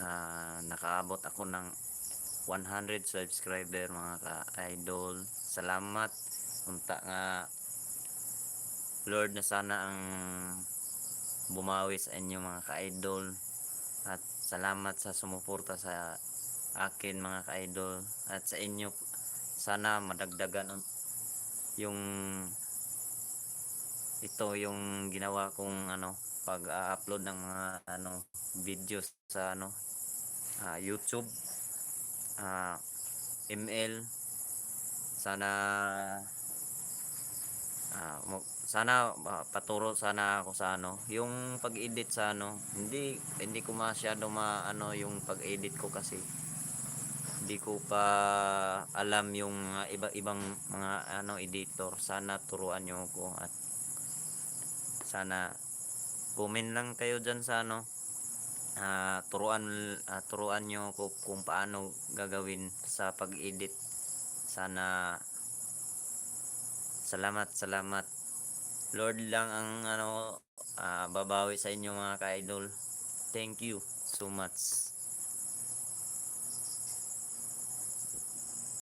Ah, nakaabot ako ng 100 subscriber mga ka-idol. Salamat. Unta nga Lord na sana ang bumawi sa inyo mga ka-idol. At salamat sa sumuporta sa akin mga ka-idol. At sa inyo sana madagdagan yung ito yung ginawa kong ano pag-upload ng mga ano videos sa ano ah, YouTube ah, ML sana mo- sana ah, paturo sana ako sa ano yung pag-edit sa ano hindi hindi ko masyado maano yung pag-edit ko kasi hindi ko pa alam yung mga iba-ibang mga ano editor. Sana turuan niyo ako at sana comment lang kayo dyan sa ano ah, turuan ah, turuan nyo ko kung paano gagawin sa pag-edit. Sana salamat salamat. Lord lang ang ano ah, babawi sa inyo mga ka-idol. Thank you so much